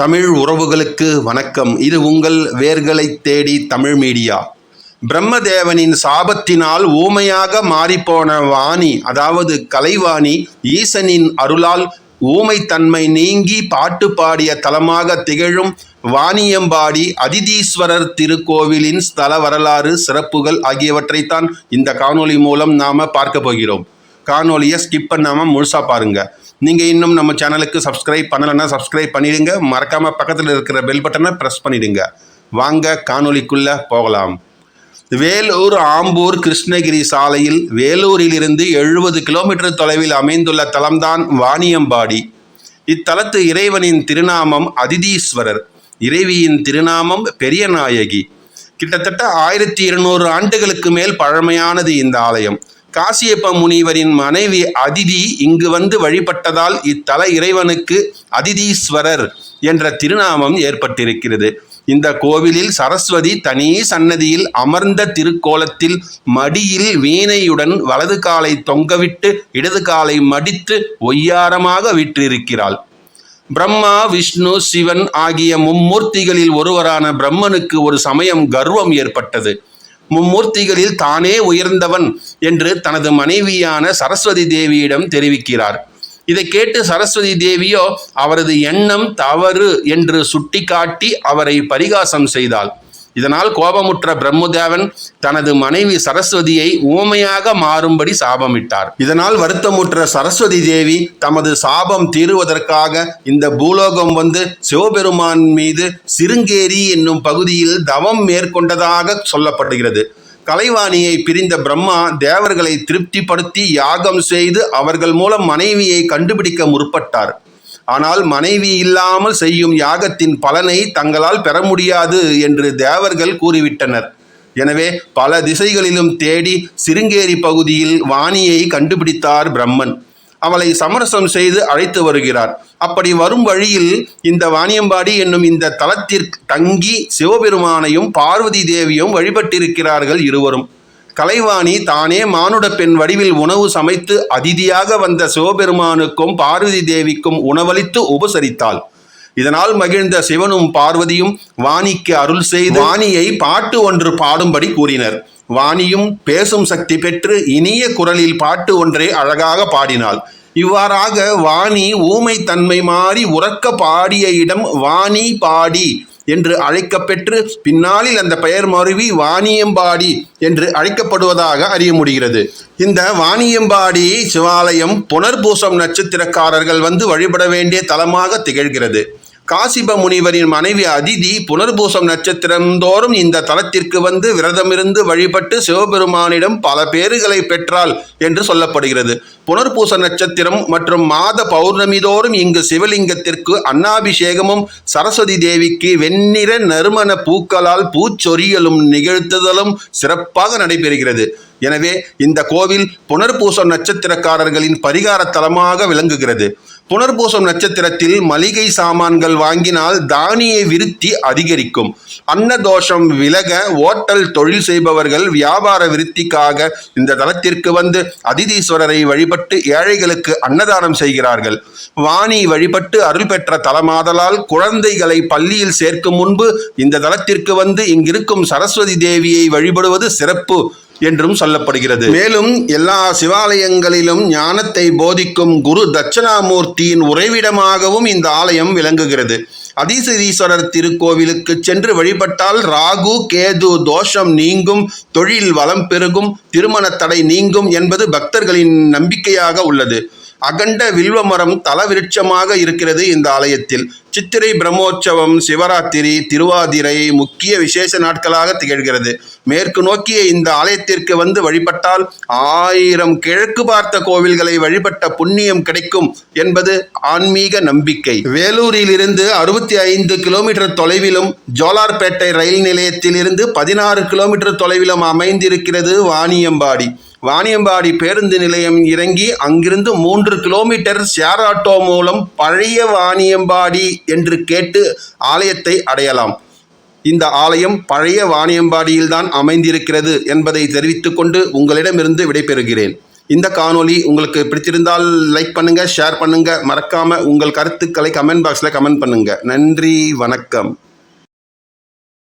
தமிழ் உறவுகளுக்கு வணக்கம். இது உங்கள் வேர்களை தேடி தமிழ் மீடியா. பிரம்மதேவனின் சாபத்தினால் ஊமையாக மாறிப்போன வாணி அதாவது கலைவாணி ஈசனின் அருளால் ஊமைத்தன்மை நீங்கி பாட்டு பாடிய தலமாக திகழும் வாணியம்பாடி அதிதீஸ்வரர் திருக்கோவிலின் ஸ்தல வரலாறு சிறப்புகள் ஆகியவற்றைத்தான் இந்த காணொளி மூலம் நாம பார்க்க போகிறோம். காணொலியை ஸ்கிப் பண்ணாமல் முழுசாக பாருங்கள் நீங்கள் இன்னும் நம்ம சேனலுக்கு சப்ஸ்கிரைப் பண்ணலைன்னா சப்ஸ்கிரைப் பண்ணிடுங்க. மறக்காமல் பக்கத்தில் இருக்கிற பெல் பட்டனை ப்ரெஸ் பண்ணிடுங்க. வாங்க காணொளிக்குள்ளே போகலாம். வேலூர் ஆம்பூர் கிருஷ்ணகிரி சாலையில் வேலூரிலிருந்து எழுபது கிலோமீட்டர் தொலைவில் அமைந்துள்ள தலம்தான் வாணியம்பாடி. இத்தலத்து இறைவனின் திருநாமம் அதிதீஸ்வரர். இறைவியின் திருநாமம் பெரியநாயகி. கிட்டத்தட்ட ஆயிரத்தி இருநூறு ஆண்டுகளுக்கு மேல் பழமையானது இந்த ஆலயம். காசியப்ப முனிவரின் மனைவி அதிதி இங்கு வந்து வழிபட்டதால் இத்தல இறைவனுக்கு அதிதீஸ்வரர் என்ற திருநாமம் ஏற்பட்டிருக்கிறது. இந்த கோவிலில் சரஸ்வதி தனி சன்னதியில் அமர்ந்த திருக்கோலத்தில் மடியில் வீணையுடன் வலது காலை தொங்கவிட்டு இடது காலை மடித்து ஒய்யாரமாக விற்றிருக்கிறாள். பிரம்மா விஷ்ணு சிவன் ஆகிய மும்மூர்த்திகளில் ஒருவரான பிரம்மனுக்கு ஒரு சமயம் கர்வம் ஏற்பட்டது. மும்மூர்த்திகளில் தானே உயர்ந்தவன் என்று தனது மனைவியான சரஸ்வதி தேவியிடம் தெரிவிக்கிறார். இதை கேட்டு சரஸ்வதி தேவியோ அவரது எண்ணம் தவறு என்று சுட்டிக்காட்டி அவரை பரிகாசம் செய்தாள். இதனால் கோபமுற்ற பிரம்மதேவன் தனது மனைவி சரஸ்வதியை ஊமையாக மாறும்படி சாபமிட்டார். இதனால் வருத்தமுற்ற சரஸ்வதி தேவி தமது சாபம் தீருவதற்காக இந்த பூலோகம் வந்து சிவபெருமான் மீது சிருங்கேரி என்னும் பகுதியில் தவம் மேற்கொண்டதாக சொல்லப்படுகிறது. கலைவாணியை பிரிந்த பிரம்மா தேவர்களை திருப்திப்படுத்தி யாகம் செய்து அவர்கள் மூலம் மனைவியை கண்டுபிடிக்க முற்பட்டார். ஆனால் மனைவி இல்லாமல் செய்யும் யாகத்தின் பலனை தங்களால் பெற முடியாது என்று தேவர்கள் கூறிவிட்டனர். எனவே பல திசைகளிலும் தேடி சிருங்கேரி பகுதியில் வாணியை கண்டுபிடித்தார் பிரம்மன். அவளை சமரசம் செய்து அழைத்து வருகிறார். அப்படி வரும் வழியில் இந்த வாணியம்பாடி என்னும் இந்த தலத்திற்கு தங்கி சிவபெருமானையும் பார்வதி தேவியும் வழிபட்டிருக்கிறார்கள் இருவரும். கலைவாணி தானே மானுட பெண் வடிவில் உணவு சமைத்து அதிதியாக வந்த சிவபெருமானுக்கும் பார்வதி தேவிக்கும் உணவளித்து உபசரித்தாள். இதனால் மகிழ்ந்த சிவனும் பார்வதியும் வாணிக்கு அருள் செய்து வாணியை பாட்டு ஒன்று பாடும்படி கூறினர். வாணியும் பேசும் சக்தி பெற்று இனிய குரலில் பாட்டு ஒன்றை அழகாக பாடினாள். இவ்வாறாக வாணி ஊமை தன்மை மாறி உறக்க பாடிய இடம் வாணி பாடி என்று அழைக்கப்பெற்று பின்னாளில் அந்த பெயர் மருவி வாணியம்பாடி என்று அழைக்கப்படுவதாக அறிய முடிகிறது. இந்த வாணியம்பாடி சிவாலயம் புனர்பூசம் நட்சத்திரக்காரர்கள் வந்து வழிபட வேண்டிய தலமாக திகழ்கிறது. காசிப முனிவரின் மனைவி அதிதி புனர்பூசம் நட்சத்திரந்தோறும் இந்த தலத்திற்கு வந்து விரதமிருந்து வழிபட்டு சிவபெருமானிடம் பல பேறுகளை பெற்றாள் என்று சொல்லப்படுகிறது. புனர்பூச நட்சத்திரம் மற்றும் மாத பௌர்ணமி தோறும் இங்கு சிவலிங்கத்திற்கு அன்னாபிஷேகமும் சரஸ்வதி தேவிக்கு வெண்ணிற நறுமண பூக்களால் பூச்சொரியலும் நிகழ்த்துதலும் சிறப்பாக நடைபெறுகிறது. எனவே இந்த கோவில் புனர்பூசம் நட்சத்திரக்காரர்களின் பரிகார தலமாக விளங்குகிறது. புனர்பூசம் நட்சத்திரத்தில் மளிகை சாமான்கள் வாங்கினால் தானிய விருத்தி அதிகரிக்கும். அன்னதோஷம் விலக ஓட்டல் தொழில் செய்பவர்கள் வியாபார விருத்திக்காக இந்த தலத்திற்கு வந்து அதிதீஸ்வரரை வழிபட்டு ஏழைகளுக்கு அன்னதானம் செய்கிறார்கள். வாணி வழிபட்டு அருள் பெற்ற தலமாதலால் குழந்தைகளை பள்ளியில் சேர்க்கும் முன்பு இந்த தலத்திற்கு வந்து இங்கிருக்கும் சரஸ்வதி தேவியை வழிபடுவது சிறப்பு. என்றும் சொல்லப்படுகிறது. மேலும் எல்லா சிவாலயங்களிலும் ஞானத்தை போதிக்கும் குரு தட்சணாமூர்த்தியின் உறைவிடமாகவும் இந்த ஆலயம் விளங்குகிறது. அதீசதீஸ்வரர் திருக்கோவிலுக்கு சென்று வழிபட்டால் ராகு கேது தோஷம் நீங்கும் தொழில் வளம் பெருகும் திருமண தடை நீங்கும் என்பது பக்தர்களின் நம்பிக்கையாக உள்ளது. அகண்ட வில்வமரம் தலவிருட்சமாக இருக்கிறது இந்த ஆலயத்தில். சித்திரை பிரம்மோற்சவம் சிவராத்திரி திருவாதிரை முக்கிய விசேஷ நாட்களாக திகழ்கிறது. மேற்கு நோக்கிய இந்த ஆலயத்திற்கு வந்து வழிபட்டால் ஆயிரம் கிழக்கு பார்த்த கோவில்களை வழிபட்ட புண்ணியம் கிடைக்கும் என்பது ஆன்மீக நம்பிக்கை. வேலூரிலிருந்து அறுபத்தி ஐந்து கிலோமீட்டர் தொலைவிலும் ஜோலார்பேட்டை ரயில் நிலையத்திலிருந்து பதினாறு கிலோமீட்டர் தொலைவிலும் அமைந்திருக்கிறது வாணியம்பாடி. வாணியம்பாடி பேருந்து நிலையம் இறங்கி அங்கிருந்து மூன்று கிலோமீட்டர் ஷேர் ஆட்டோ மூலம் பழைய வாணியம்பாடி என்று கேட்டு ஆலயத்தை அடையலாம். இந்த ஆலயம் பழைய வாணியம்பாடியில்தான் அமைந்திருக்கிறது என்பதை தெரிவித்துக்கொண்டு உங்களிடமிருந்து விடைபெறுகிறேன். இந்த காணொலி உங்களுக்கு பிடிச்சிருந்தால் லைக் பண்ணுங்கள் ஷேர் பண்ணுங்கள் மறக்காமல் உங்கள் கருத்துக்களை கமெண்ட் பாக்ஸில் கமெண்ட் பண்ணுங்கள் நன்றி வணக்கம்.